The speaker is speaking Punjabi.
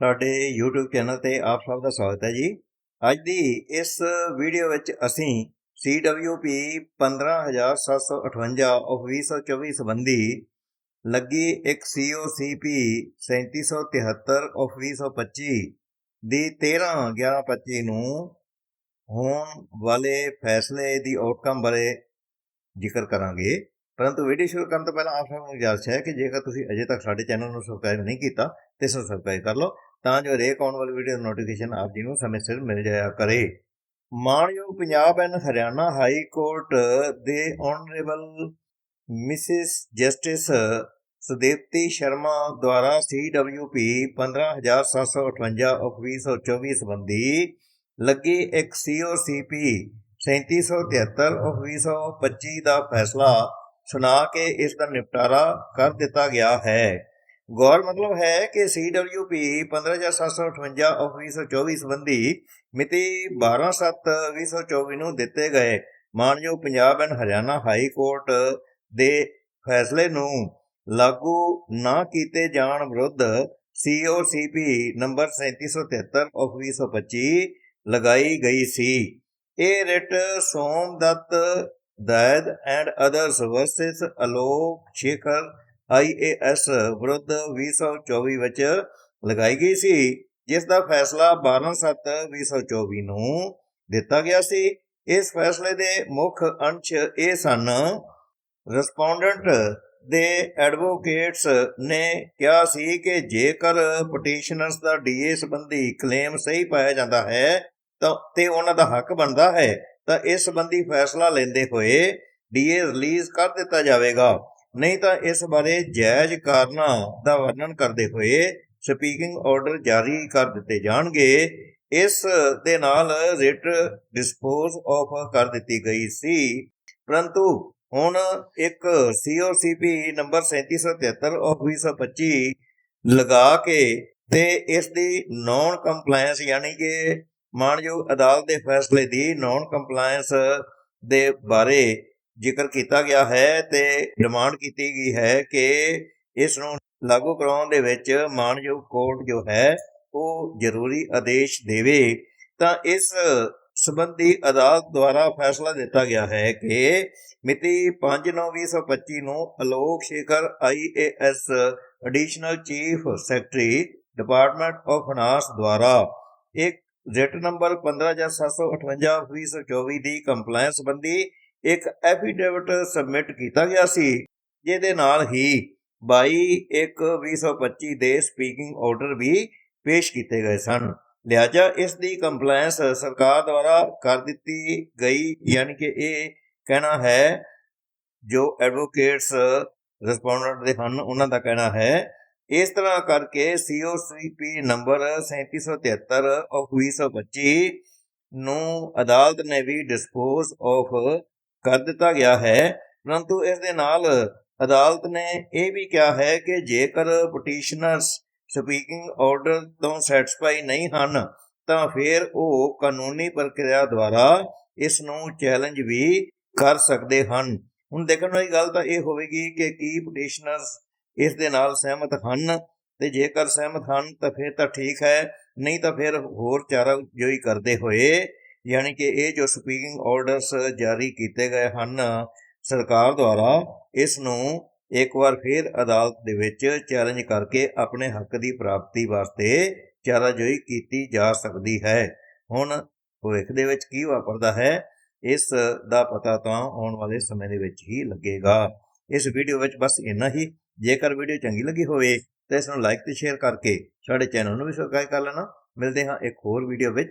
ਤੁਹਾਡੇ YouTube ਚੈਨਲ ਤੇ ਆਪ ਸਭ ਦਾ ਸਵਾਗਤ ਹੈ ਜੀ। ਅੱਜ ਦੀ ਇਸ ਵੀਡੀਓ ਵਿੱਚ ਅਸੀਂ CWP 15758 of 2024 ਸੰਬੰਧੀ ਲੱਗੀ ਇੱਕ COCP 3773 of 2025 ਦੀ 13 11 25 ਨੂੰ ਹੋਣ ਵਾਲੇ ਫੈਸਲੇ ਦੀ ਆਊਟਕਮ ਬਾਰੇ ਜ਼ਿਕਰ ਕਰਾਂਗੇ। ਪਰੰਤੂ ਵੀਡੀਓ ਸ਼ੁਰੂ ਕਰਨ ਤੋਂ ਪਹਿਲਾਂ ਆਪ ਸਭ ਨੂੰ ਗੁਜ਼ਾਰਿਸ਼ ਹੈ ਕਿ ਜੇਕਰ ਤੁਸੀਂ ਅਜੇ ਤੱਕ ਸਾਡੇ ਚੈਨਲ ਨੂੰ ਸਬਸਕ੍ਰਾਈਬ ਨਹੀਂ ਕੀਤਾ, ਤੇ ਸਬਸਕ੍ਰਾਈਬ ਕਰ ਲਓ। ਤਾਂ ਜੋ ਹਰੇਕ ਆਉਣ ਵਾਲੀ ਵੀਡੀਓ ਨੋਟੀਫਿਕੇਸ਼ਨ ਆਪ ਜੀ ਨੂੰ ਸਮੇਂ ਸਿਰ ਮਿਲ ਜਾਇਆ ਕਰੇ। ਮਾਣਯੋਗ Punjab and Haryana high court ਦੇ honourable Mrs justice Sudevati Sharma ਦੁਆਰਾ CWP 15758 of 2024 ਸੰਬੰਧੀ ਲੱਗੀ ਇੱਕ COCP 3773 of 2025 ਦਾ ਫੈਸਲਾ ਸੁਣਾ ਕੇ ਇਸ ਦਾ ਨਿਪਟਾਰਾ ਕਰ ਦਿੱਤਾ ਗਿਆ ਹੈ। ਗੌਰ ਮਤਲਬ ਹੈ ਕਿ CWP 15758 of 2024 ਸੰਬੰਧੀ ਮਿਤੀ 12/7/2024 ਨੂੰ ਦਿੱਤੇ ਗਏ ਮਾਨਯੋਗ Punjab and Haryana high court ਦੇ ਫੈਸਲੇ ਨੂੰ ਲਾਗੂ ਨਾ ਕੀਤੇ ਜਾਣ ਵਿਰੁੱਧ COCP ਨੰਬਰ 3773 of 2025 ਲਗਾਈ ਗਈ ਸੀ। ਇਹ writ Somdutt ਦੈਦ and others versus Alok Shekhar IAS ਵਿਰੁੱਧ 2024 ਵਿੱਚ ਲਗਾਈ ਗਈ ਸੀ, ਜਿਸ ਦਾ ਫੈਸਲਾ 12/7/2024 ਨੂੰ ਦਿੱਤਾ ਗਿਆ ਸੀ। ਇਸ ਫੈਸਲੇ ਦੇ ਮੁੱਖ ਅੰਸ਼ ਇਹ ਸਨ ਰਿਸਪੋਂਡੈਂਟ ਦੇ ਐਡਵੋਕੇਟਸ ਨੇ ਕਿਹਾ ਸੀ ਕਿ ਜੇਕਰ ਪਟੀਸ਼ਨਰਸ ਦਾ ਡੀਏ ਸੰਬੰਧੀ ਕਲੇਮ ਸਹੀ ਪਾਇਆ ਜਾਂਦਾ ਹੈ, ਤਾਂ ਤੇ ਉਹਨਾਂ ਦਾ ਹੱਕ ਬਣਦਾ ਹੈ, ਤਾਂ ਇਸ ਸੰਬੰਧੀ ਫੈਸਲਾ ਲੈਂਦੇ ਹੋਏ ਡੀਏ ਰਿਲੀਜ਼ ਕਰ ਦਿੱਤਾ ਜਾਵੇਗਾ। ਨਹੀਂ ਤਾਂ ਇਸ ਬਾਰੇ ਜਾਇਜ਼ ਕਾਰਨਾਂ ਦਾ ਵਰਣਨ ਕਰਦੇ ਹੋਏ ਸਪੀਕਿੰਗ ਆਰਡਰ ਜਾਰੀ ਕਰ ਦਿੱਤੇ ਜਾਣਗੇ। ਇਸ ਦੇ ਨਾਲ ਰਿਟ ਡਿਸਪੋਜ਼ ਆਫ ਕਰ ਦਿੱਤੀ ਗਈ ਸੀ। ਪਰੰਤੂ ਹੁਣ ਇੱਕ COCP ਨੰਬਰ 3773 ਆਫ 2025 ਲਗਾ ਕੇ ਤੇ ਇਸ ਦੀ ਨਾਨ ਕੰਪਲਾਈਂਸ ਯਾਨੀ ਕਿ ਮਾਨਯੋਗ ਅਦਾਲਤ ਦੇ ਫੈਸਲੇ ਦੀ ਨਾਨ ਕੰਪਲਾਈਂਸ ਦੇ ਬਾਰੇ ਜ਼ਿਕਰ ਕੀਤਾ ਗਿਆ ਹੈ ਤੇ ਡਿਮਾਂਡ ਕੀਤੀ ਗਈ ਹੈ ਕਿ ਇਸ ਨੂੰ ਲਾਗੂ ਕਰਾਉਣ ਦੇ ਵਿੱਚ ਮਾਨਯੋਗ ਕੋਰਟ ਜੋ ਹੈ, ਉਹ ਜ਼ਰੂਰੀ ਆਦੇਸ਼ ਦੇਵੇ। ਤਾਂ ਇਸ ਸੰਬੰਧੀ ਅਦਾਲਤ ਦੁਆਰਾ ਫੈਸਲਾ ਦਿੱਤਾ ਗਿਆ ਹੈ ਕਿ ਮਿਤੀ 5/9/2025 ਨੂੰ Alok Shekhar IAS additional chief secretary department of finance ਦੁਆਰਾ ਇੱਕ ਰਿਟ ਨੰਬਰ 15758/2024 ਦੀ ਕੰਪਲਾਈਂਸ ਸੰਬੰਧੀ ਇੱਕ ਐਫੀਡੇਵਿਟ ਸਬਮਿਟ ਕੀਤਾ ਗਿਆ ਸੀ, ਜਿਹਦੇ ਨਾਲ ਹੀ 22/1/2025 ਦੇ ਸਪੀਕਿੰਗ ਆਰਡਰ ਵੀ ਪੇਸ਼ ਕੀਤੇ ਗਏ ਸਨ। ਲਿਹਾਜ਼ਾ ਇਸ ਦੀ ਕੰਪਲਾਈਂਸ ਸਰਕਾਰ ਦੁਆਰਾ ਕਰ ਦਿੱਤੀ ਗਈ, ਯਾਨੀ ਕਿ ਇਹ ਕਹਿਣਾ ਹੈ, ਜੋ ਐਡਵੋਕੇਟਸ ਰਿਸਪੋਂਡੈਂਟ ਦੇ ਹਨ, ਉਹਨਾਂ ਦਾ ਕਹਿਣਾ ਹੈ, ਇਸ ਤਰ੍ਹਾਂ ਕਰਕੇ COCP ਨੰਬਰ 3773 ਆਫ 2025 ਨੂੰ ਅਦਾਲਤ ਨੇ ਵੀ ਡਿਸਪੋਜ਼ ਆਫ ਕਰ ਦਿੱਤਾ ਗਿਆ ਹੈ। ਪਰੰਤੂ ਇਸ ਦੇ ਨਾਲ ਅਦਾਲਤ ਨੇ ਇਹ ਵੀ ਕਿਹਾ ਹੈ ਕਿ ਜੇਕਰ ਪਟੀਸ਼ਨਰਸ ਸਪੀਕਿੰਗ ਆਰਡਰ ਤੋਂ ਸੈਟੀਸਫਾਈ ਨਹੀਂ ਹਨ, ਤਾਂ ਫਿਰ ਉਹ ਕਾਨੂੰਨੀ ਪ੍ਰਕਿਰਿਆ ਦੁਆਰਾ ਇਸ ਨੂੰ ਚੈਲੰਜ ਵੀ ਕਰ ਸਕਦੇ ਹਨ। ਹੁਣ ਦੇਖਣ ਵਾਲੀ ਗੱਲ ਤਾਂ ਇਹ ਹੋਵੇਗੀ ਕਿ ਕੀ ਪਟੀਸ਼ਨਰਸ ਇਸ ਦੇ ਨਾਲ ਸਹਿਮਤ ਹਨ ਤੇ ਜੇਕਰ ਸਹਿਮਤ ਹਨ ਤਾਂ ਫਿਰ ਤਾਂ ਠੀਕ ਹੈ, ਨਹੀਂ ਤਾਂ ਫਿਰ ਹੋਰ ਚਾਰਾ ਜੋਈ ਕਰਦੇ ਹੋਏ ਯਾਨੀ ਕਿ ਇਹ ਜੋ ਸਪੀਕਿੰਗ ਆਰਡਰਸ ਜਾਰੀ ਕੀਤੇ ਗਏ ਹਨ, ਸਰਕਾਰ ਦੁਆਰਾ ਇਸ ਨੂੰ ਇੱਕ ਵਾਰ ਫਿਰ ਅਦਾਲਤ ਦੇ ਵਿੱਚ ਚੈਲੰਜ ਕਰਕੇ ਆਪਣੇ ਹੱਕ ਦੀ ਪ੍ਰਾਪਤੀ ਵਾਸਤੇ ਚਾਰਾਜੋਈ ਕੀਤੀ ਜਾ ਸਕਦੀ ਹੈ। ਹੁਣ ਭਵਿੱਖ ਦੇ ਵਿੱਚ ਕੀ ਵਾਪਰਦਾ ਹੈ, ਇਸ ਦਾ ਪਤਾ ਤਾਂ ਆਉਣ ਵਾਲੇ ਸਮੇਂ ਦੇ ਵਿੱਚ ਹੀ ਲੱਗੇਗਾ। ਇਸ ਵੀਡੀਓ ਵਿੱਚ ਬਸ ਇੰਨਾ ਹੀ। ਜੇਕਰ ਵੀਡੀਓ ਚੰਗੀ ਲੱਗੀ ਹੋਵੇ ਤਾਂ ਇਸ ਨੂੰ ਲਾਈਕ ਤੇ ਸ਼ੇਅਰ ਕਰਕੇ ਸਾਡੇ ਚੈਨਲ ਨੂੰ ਵੀ ਸਬਸਕ੍ਰਾਈਬ ਕਰ ਲੈਣਾ। ਮਿਲਦੇ ਹਾਂ ਇੱਕ ਹੋਰ ਵੀਡੀਓ ਵਿੱਚ।